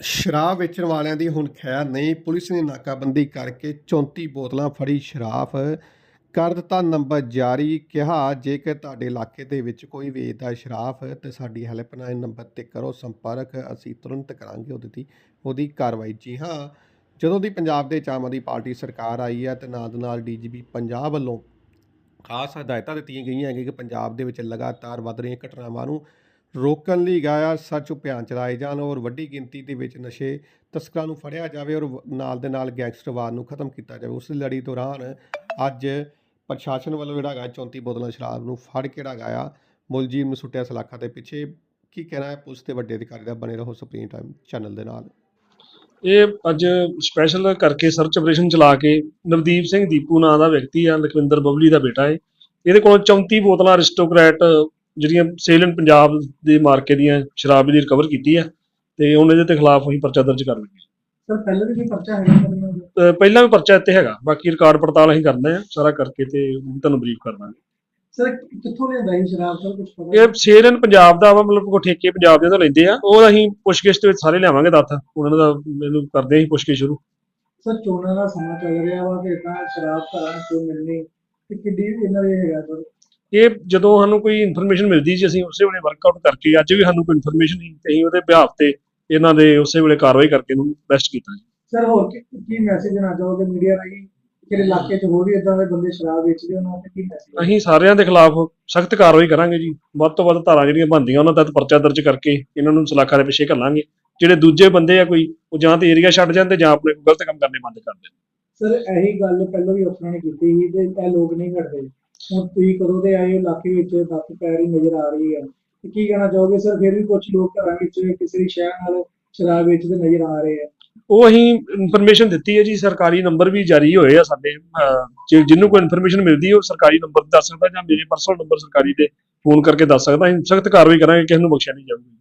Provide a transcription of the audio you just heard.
ਸ਼ਰਾਬ ਵੇਚਣ ਵਾਲਿਆਂ ਦੀ ਹੁਣ ਖੈਰ ਨਹੀਂ। ਪੁਲਿਸ ਨੇ ਨਾਕਾਬੰਦੀ ਕਰਕੇ 34 ਬੋਤਲਾਂ ਫੜੀ ਸ਼ਰਾਬ। ਕਰ ਦਿੱਤਾ ਨੰਬਰ ਜਾਰੀ। ਕਿਹਾ, ਜੇਕਰ ਤੁਹਾਡੇ ਇਲਾਕੇ ਦੇ ਵਿੱਚ ਕੋਈ ਵੇਚਦਾ ਸ਼ਰਾਬ, ਤੇ ਸਾਡੀ ਹੈਲਪਲਾਈਨ ਨੰਬਰ ਤੇ ਕਰੋ ਸੰਪਰਕ। ਅਸੀਂ ਤੁਰੰਤ ਕਰਾਂਗੇ ਉਹਦੀ ਦੀ, ਉਹਦੀ ਕਾਰਵਾਈ। ਜੀ ਹਾਂ, ਜਦੋਂ ਦੀ ਪੰਜਾਬ ਦੇ ਚਾਮ ਦੀ ਪਾਰਟੀ ਸਰਕਾਰ ਆਈ ਹੈ, ਤੇ ਨਾਲ ਦੇ ਨਾਲ ਡੀਜੀਪੀ ਪੰਜਾਬ ਵੱਲੋਂ ਖਾਸ ਹਦਾਇਤਾਂ ਦਿੱਤੀਆਂ ਗਈਆਂ ਹੈ ਕਿ ਪੰਜਾਬ ਦੇ ਵਿੱਚ ਲਗਾਤਾਰ ਵੱਧ ਰਹੀਆਂ ਘਟਨਾਵਾਂ ਨੂੰ ਰੋਕਣ ਲਈ ਗਾਇਆ, ਸੱਚ ਉਪਿਆਨ ਚਲਾਏ ਜਾਣ ਔਰ ਵੱਡੀ ਗਿਣਤੀ ਦੇ ਵਿੱਚ ਨਸ਼ੇ ਤਸਕਰਾਂ ਨੂੰ ਫੜਿਆ ਜਾਵੇ ਔਰ ਨਾਲ ਦੇ ਨਾਲ ਗੈਂਗਸਟਰਵਾਦ ਨੂੰ ਖਤਮ ਕੀਤਾ ਜਾਵੇ। ਉਸ ਲੜੀ ਦੌਰਾਨ ਅੱਜ ਪ੍ਰਸ਼ਾਸਨ ਵੱਲੋਂ ਜਿਹੜਾ ਹੈਗਾ 34 ਬੋਤਲਾਂ ਸ਼ਰਾਬ ਨੂੰ ਫੜ ਕੇ ਜਿਹੜਾ ਹੈਗਾ ਮੁਲਜ਼ਮ ਨੂੰ ਸੁੱਟਿਆ ਸਲਾਖਾਂ ਦੇ ਪਿੱਛੇ। ਕੀ ਕਹਿਣਾ ਹੈ ਪੁਲਿਸ ਦੇ ਵੱਡੇ ਅਧਿਕਾਰੀ ਦਾ? ਬਣੇ ਰਹੋ ਸੁਪਰੀਮ ਟਾਈਮ ਚੈਨਲ ਦੇ ਨਾਲ। ਇਹ ਅੱਜ ਸਪੈਸ਼ਲ ਕਰਕੇ ਸਰਚ ਆਪਰੇਸ਼ਨ ਚਲਾ ਕੇ ਨਵਦੀਪ ਸਿੰਘ ਦੀਪੂ ਨਾਂ ਦਾ ਵਿਅਕਤੀ ਆ, ਲਖਵਿੰਦਰ ਬਬਲੀ ਦਾ ਬੇਟਾ ਹੈ ਇਹਦੇ ਕੋਲ 34 ਬੋਤਲਾਂ ਅਰਿਸਟੋਕ੍ਰੈਟ ਜਿਹੜੀਆਂ ਸੇਲਨ ਪੰਜਾਬ ਦੇ ਮਾਰਕੇ ਦੀਆਂ ਸ਼ਰਾਬ ਦੀ ਰਿਕਵਰ ਕੀਤੀ ਆ ਤੇ ਹੁਣ ਇਹਦੇ ਤੇ ਖਿਲਾਫ ਅਸੀਂ ਪਰਚਾ ਦਰਜ ਕਰ ਲਾਂਗੇ ਸਰ ਪਹਿਲਾਂ ਵੀ ਕੋਈ ਪਰਚਾ ਹੈਗਾ ਅਹ ਪਹਿਲਾਂ ਵੀ ਪਰਚਾ ਇੱਥੇ ਹੈਗਾ ਬਾਕੀ ਰਿਕਾਰਡ ਪੜਤਾਲ ਅਸੀਂ ਕਰਦੇ ਆ ਸਾਰਾ ਕਰਕੇ ਤੇ ਤੁਹਾਨੂੰ ਬਰੀਫ ਕਰ ਦਾਂਗੇ। ਸਰ ਕਿੱਥੋਂ ਲਿਆਂਦਾ ਇਹ ਸ਼ਰਾਬ ਸਰ ਕੁਝ ਪਤਾ? ਇਹ ਸੇਲਨ ਪੰਜਾਬ ਦਾ ਵਾ ਮਤਲਬ ਕੋ ਠੇਕੇ ਪੰਜਾਬ ਦੇ ਤੋਂ ਲੈਂਦੇ ਆ ਉਹ ਅਸੀਂ ਪੁੱਛਗਿੱਛ ਦੇ ਵਿੱਚ ਸਾਰੇ ਲਿਆਵਾਂਗੇ ਦੱਸ ਉਹਨਾਂ ਦਾ ਮੈਨੂੰ ਕਰਦੇ ਆ ਅਸੀਂ ਪੁੱਛਗਿੱਛ ਸ਼ੁਰੂ। ਸਰ ਚੋਣਾਂ ਦਾ ਸਮਾਂ ਚੱਲ ਰਿਹਾ ਵਾ ਤੇ ਤਾਂ ਸ਼ਰਾਬ ਘਰਾਂ ਚੋਂ ਮਿਲਣੀ ਤੇ ਕਿੱਡੀ ਇਹਨਾਂ ਦੇ ਹੈਗਾ ਸਰ? ਇਹ ਜਦੋਂ ਸਾਨੂੰ ਕੋਈ ਇਨਫੋਰਮੇਸ਼ਨ ਮਿਲਦੀ ਸੀ ਅਸੀਂ ਉਸੇ ਵੇਲੇ ਵਰਕਆਊਟ ਕਰਕੇ ਅੱਜ ਵੀ ਸਾਨੂੰ ਕੋਈ ਇਨਫੋਰਮੇਸ਼ਨ ਨਹੀਂ ਤੇ ਅਸੀਂ ਉਹਦੇ ਬਿਹਾਫ ਤੇ ਇਹਨਾਂ ਦੇ ਉਸੇ ਵੇਲੇ ਕਾਰਵਾਈ ਕਰਕੇ ਇਹਨੂੰ ਬੈਸਟ ਕੀਤਾ ਜੀ। ਸਰ ਹੋਰ ਕੀ ਮੈਸੇਜ ਦੇਣਾ ਚਾਹੋਗੇ ਮੀਡੀਆ ਰਾਹੀਂ? ਜਿਹੜੇ ਇਲਾਕੇ 'ਚ ਹੋਰ ਵੀ ਇਦਾਂ ਦੇ ਬੰਦੇ ਸ਼ਰਾਬ ਵੇਚਦੇ ਉਹਨਾਂ ਤੇ ਕੀ ਮੈਸੇਜ ਅਸੀਂ ਸਾਰਿਆਂ ਦੇ ਖਿਲਾਫ ਸਖਤ ਕਾਰਵਾਈ ਕਰਾਂਗੇ ਜੀ। ਵੱਧ ਤੋਂ ਵੱਧ ਧਾਰਾਂ ਜਿਹੜੀਆਂ ਬਣਦੀਆਂ ਉਹਨਾਂ ਤਹਿਤ ਪਰਚਾ ਦਰਜ ਕਰਕੇ ਇਹਨਾਂ ਨੂੰ ਸਲਾਖਾਂ ਦੇ ਪਿੱਛੇ ਘੱਲਾਂਗੇ। ਜਿਹੜੇ ਦੂਜੇ ਬੰਦੇ ਆ ਕੋਈ ਉਹ ਜਾਂ ਤੇ ਏਰੀਆ ਛੱਡ ਤੇ ਜਾਂ ਆਪਣੇ ਗਲਤ ਕੰਮ ਕਰਨੇ ਬੰਦ ਕਰ ਸਰ ਇਹੀ ਗੱਲ ਪਹਿਲਾਂ ਵੀ ਅਫਸਰਾਂ ਨੇ ਕੀਤੀ ਸੀ ਤੇ ਇਹ ਲੋਕ ਨਹੀਂ ਕਰਦੇ ਹੁਣ ਤੁਸੀਂ ਕਦੋਂ ਦੇ ਆਏ ਹੋ? ਇਲਾਕੇ ਵਿੱਚ ਦੱਸ ਪੈ ਰਹੀ ਨਜ਼ਰ ਆ ਰਹੀ ਹੈ। ਤੇ ਕੀ ਕਹਿਣਾ ਚਾਹੋਗੇ ਸਰ? ਫਿਰ ਵੀ ਕੁਝ ਲੋਕ ਘਰਾਂ ਵਿੱਚ ਕਿਸੇ ਦੀ ਸ਼ਹਿਰ ਨਾਲ ਸ਼ਰਾਬ ਵੇਚਦੇ ਨਜ਼ਰ ਆ ਰਹੇ ਆ। ਉਹ ਅਸੀਂ ਇਨਫੋਰਮੇਸ਼ਨ ਦਿੱਤੀ ਹੈ ਜੀ ਸਰਕਾਰੀ ਨੰਬਰ ਵੀ ਜਾਰੀ ਹੋਏ ਆ ਸਾਡੇ ਅਹ, ਜਿਹਨੂੰ ਕੋਈ ਇਨਫੋਰਮੇਸ਼ਨ ਮਿਲਦੀ ਹੈ ਉਹ ਸਰਕਾਰੀ ਨੰਬਰ ਦੱਸ ਸਕਦਾ ਜਾਂ ਮੇਰੇ ਪਰਸਨਲ ਨੰਬਰ ਸਰਕਾਰੀ ਤੇ ਫੋਨ ਕਰਕੇ ਦੱਸ ਸਕਦਾ। ਅਸੀਂ ਸਖਤ ਕਾਰਵਾਈ ਕਰਾਂਗੇ ਕਿਸੇ ਨੂੰ ਬਖਸ਼ਿਆ ਨਹੀਂ ਜਾਊਗੀ।